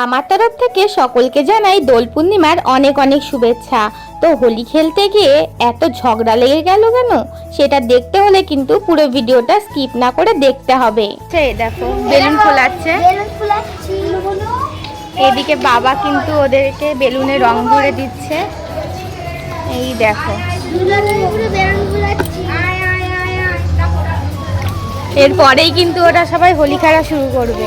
আমার তরফ থেকে সকলকে জানাই দোল পূর্ণিমার অনেক অনেক শুভেচ্ছা। তো হোলি খেলতে গিয়ে এত ঝগড়া লেগে গেল কেন? সেটা দেখতে হলে কিন্তু পুরো ভিডিওটা স্কিপ না করে দেখতে হবে। দেখো, বেলুন ফোলাচ্ছে। এদিকে বাবা কিন্তু ওদেরকে বেলুনে রং ভরে দিচ্ছে। এই দেখো। এরপরেই কিন্তু ওরা সবাই হোলি খেলা শুরু করবে।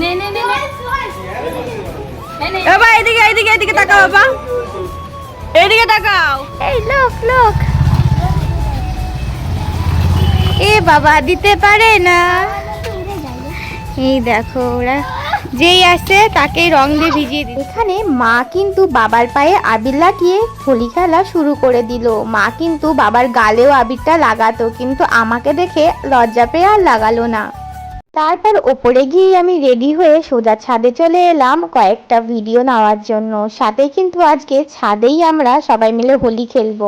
নে নে নে নে। নে বাবা এদিকে এদিকে এদিকে তাকাও বাবা। এদিকে তাকাও। এই লোক লোক। এ বাবা দিতে পারে না। এই দেখো ওরা যেই আসে তাকেই রং দিয়ে ভিজিয়ে দিল এখানে মা কিন্তু বাবার পায়ে আবির লাগিয়ে হোলি খেলা শুরু করে দিল। মা কিন্তু বাবার গালেও আবিরটা লাগাতো কিন্তু আমাকে দেখে লজ্জা পেয়ে আর লাগালো না। তারপর ওপরে গিয়ে আমি রেডি হয়ে সোজা ছাদে চলে এলাম কয়েকটা ভিডিও নেওয়ার জন্য। সাথে কিন্তু আজকে ছাদেই আমরা সবাই মিলে হোলি খেলব।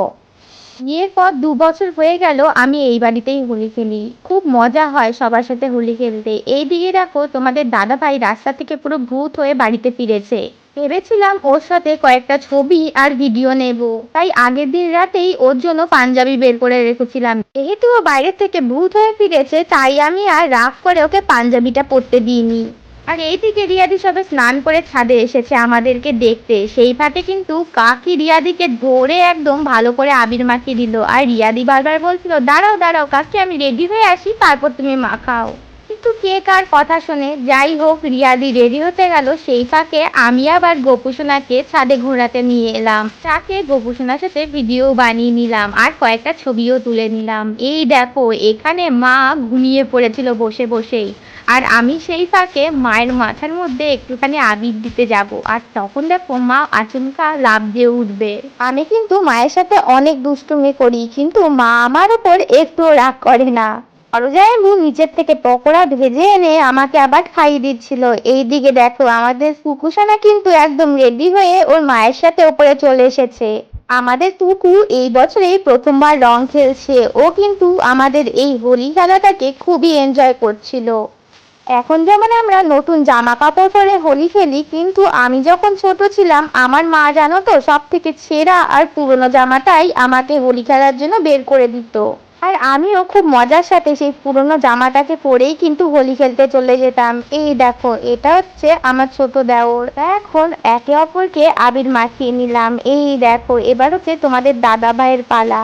বিয়ের পর দু বছর হয়ে গেল, আমি এই বাড়িতেই হোলি খেলি। খুব মজা হয় সবার সাথে হোলি খেলতে। এই দিকে দেখো তোমাদের দাদা ভাই রাস্তা থেকে পুরো ভূত হয়ে বাড়িতে ফিরেছে। ভেবেছিলাম ওর সাথে কয়েকটা ছবি আর ভিডিও নেব। তাই আগের দিন রাতেই ওর জন্য পাঞ্জাবি বের করে রেখেছিলাম। যেহেতু ও বাইরে থেকে ভূত হয়ে ফিরেছে, তাই আমি আর রাগ করে ওকে পাঞ্জাবিটা পরতে দিইনি। আর এইদিকে রিয়াদি সবে স্নান করে ছাদে এসেছে আমাদেরকে দেখতে। সেই ফাটে কিন্তু কাকি রিয়াদিকে ধরে একদম ভালো করে আবির মাখিয়ে দিল। আর রিয়াদি বারবার বলছিল, দাঁড়াও দাঁড়াও, কাকি, আমি রেডি হয়ে আসি, তারপর তুমি মাখাও। কে কার কথা শুনে যাই হোক রিয়াদি রেডি হতে গেল। সেই ফাঁকে আমি আবার গোপুসোনাকে ছাদে ঘোরাতে নিয়ে এলাম। তাকে গোপুসোনার সাথে ভিডিও বানিয়ে নিলাম আর কয়েকটা ছবিও তুলে নিলাম। এই দেখো, এখানে মা ঘুমিয়ে পড়েছিল বসে বসেই। আর আমি সেই ফাঁকে মায়ের মাথার মধ্যে একটুখানি আবির দিতে যাব। আর তখন দেখো মা আচমকা লাভ দিয়ে উঠবে। আমি কিন্তু মায়ের সাথে অনেক দুষ্টুমি করি, কিন্তু মা আমার ওপর একটু রাগ করে না। সরোজায় মু নিচের থেকে পকোড়া ভেজে এনে আমাকে আবার খাইয়ে দিচ্ছিল। এই দিকে দেখো, আমাদের কুকুসানা কিন্তু একদম রেডি হয়ে ওর মায়ের সাথে ওপরে চলে এসেছে। আমাদের টুকু এই বছরেই প্রথমবার রং খেলছে। ও কিন্তু আমাদের এই হোলি খেলাটাকে খুবই এনজয় করছিল। এখন যেমন আমরা নতুন জামা কাপড় পরে হোলি খেলি, কিন্তু আমি যখন ছোট ছিলাম, আমার মা জানো তো সব থেকে ছেঁড়া আর পুরনো জামাটাই আমাকে হোলি খেলার জন্য বের করে দিত। আর আমিও খুব মজার সাথে সেই পুরনো জামাটাকে পরেই কিন্তু হোলি খেলতে চলে যেতাম। এই দেখো, এটা হচ্ছে আমার ছোট দেওর। এখন একে অপরকে আবির মাখিয়ে নিলাম। এই দেখো, এবার হচ্ছে তোমাদের দাদা ভাইয়ের পালা।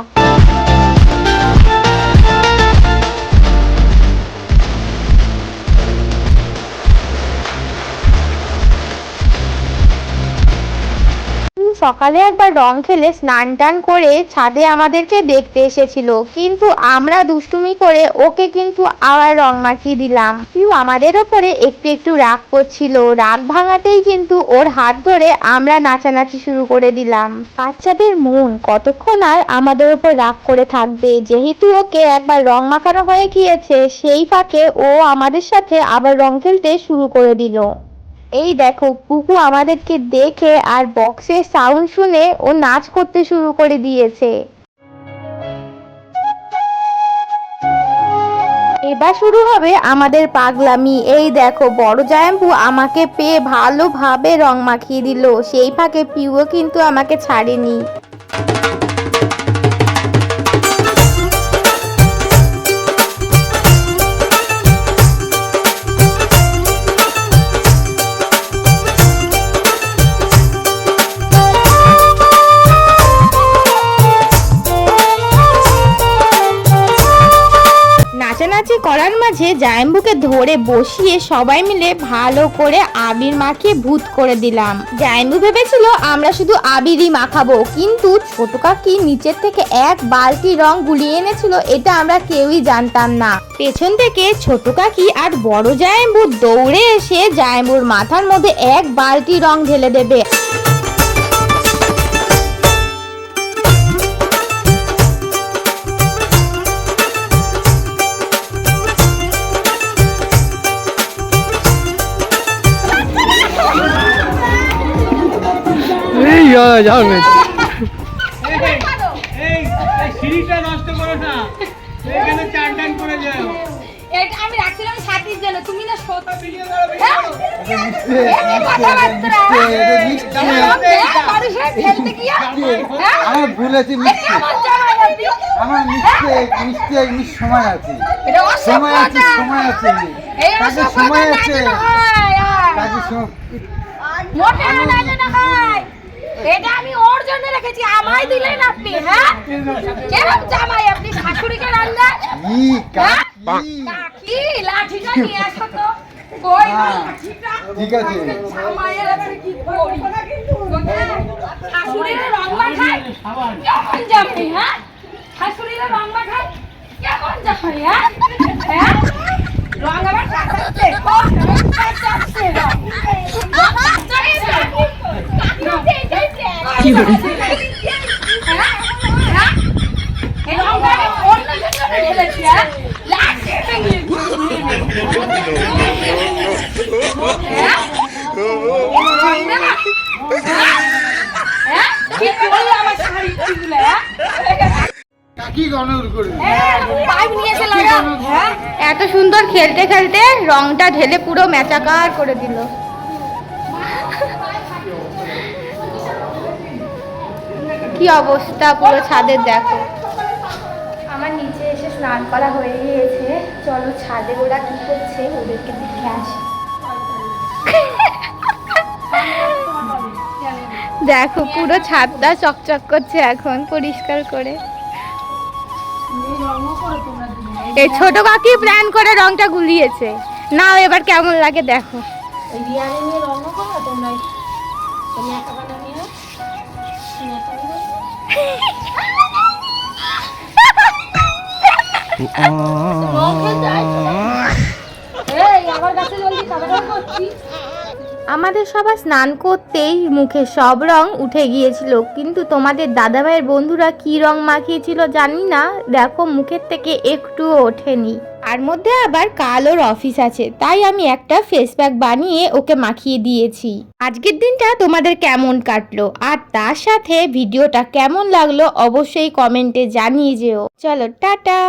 সকালে একবার রং খেলে স্নান টান করে ছাদে আমাদেরকে দেখতে এসেছিল। কিন্তু আমরা দুষ্টুমি করে ওকে কিন্তু আবার রং মাখিয়ে দিলাম। পিউ আমাদের ওপরে একটু একটু রাগ করছিল। রাগ ভাঙাতেই কিন্তু ওর হাত ধরে আমরা নাচানাচি শুরু করে দিলাম। বাচ্চাদের মন কতক্ষণ আর আমাদের ওপর রাগ করে থাকবে? যেহেতু ওকে একবার রং মাখানো হয়ে গিয়েছে, সেই ফাঁকে ও আমাদের সাথে আবার রং খেলতে শুরু করে দিল। এই দেখো, কুকু আমাদেরকে দেখে আর বক্সের সাউন্ড শুনে ও নাচ করতে শুরু করে দিয়েছে। এবার শুরু হবে আমাদের পাগলামি। এই দেখো, বড় জায়াম্পু আমাকে পেয়ে ভালোভাবে রং মাখিয়ে দিল। সেই ফাঁকে পিউও কিন্তু আমাকে ছাড়েনি। নাচানাচি করার মাঝে জায়ম্বুকে ধরে বসিয়ে সবাই মিলে ভালো করে আবির মাখিয়ে ভূত করে দিলাম। জায়ম্বু ভেবেছিল, আমরা শুধু আবিরই মাখাবো। কিন্তু ছোট কাকি নিচের থেকে এক বালতি রং গুলিয়ে এনেছিল, এটা আমরা কেউই জানতাম না। পেছন থেকে ছোট কাকি আর বড় জায়ম্বু দৌড়ে এসে জায়ম্বুর মাথার মধ্যে এক বালতি রং ঢেলে দেবে। এই সিঁড়িটা নষ্ট করো না এখানে চান টান করে যাও এটা আমি রাখছিলাম সাথীর জন্য তুমি না সত ভিডিও করো ভিডিও করো মানুষের খেলতে গিয়া হ্যাঁ? আমার মিথ্যে মিথ্যে মিথ্যে সময় আছে সময় আছে সময় আছে কাজে সময় না আছে হয়। কাজে সময় না যেন হয়। এটা আমি ওর জন্য রেখেছি আমায় দিলেন আপনি হ্যাঁ? কেমন জামাই আপনি শাশুড়িকে রান্না? কি কাকি। লাঠিটা নিয়ে আসো তো। কই হ্যাঁ, লাঠিটা? ঠিক আছে। জামাইয়ের আবার কি করি? শাশুড়ির রং মাখায় কেমন জামাই হ্যাঁ? শাশুড়ির রং মাখায় কেমন জামাই হ্যাঁ? হ্যাঁ? রং আবার কাটাচ্ছে কাটাচ্ছে রং। রং কাটাচ্ছে এত সুন্দর খেলতে খেলতে রংটা ঢেলে পুরো মেচাকার করে দিল। কি অবস্থা পুরো ছাদের দেখো। আমার নিচে এসে স্নান করা হয়ে গিয়েছে। চলো ছাদে ওরা কি করছে ওদেরকে দেখে আসি। দেখো পুরো ছাদটা চকচক করছে এখন পরিষ্কার করে। এই ছোট কাকি প্ল্যান করে রংটা গুলিয়েছে। নাও এবার কেমন লাগে দেখো। জলদি খাবার করছি আমাদের সবার স্নান করতেই মুখে সব রং উঠে গিয়েছিল, কিন্তু তোমাদের দাদাভাইয়ের বন্ধুরা কি রং মাখিয়েছিল জানি না। দেখো, মুখের থেকে একটুও ওঠেনি। আর মধ্যে আবার কাল ওর অফিস আছে, তাই আমি একটা ফেস প্যাক বানিয়ে ওকে মাখিয়ে দিয়েছি। আজকের দিনটা তোমাদের কেমন কাটলো? আর তার সাথে ভিডিওটা কেমন লাগল অবশ্যই কমেন্টে জানিয়ে যেও। চলো, টাটা!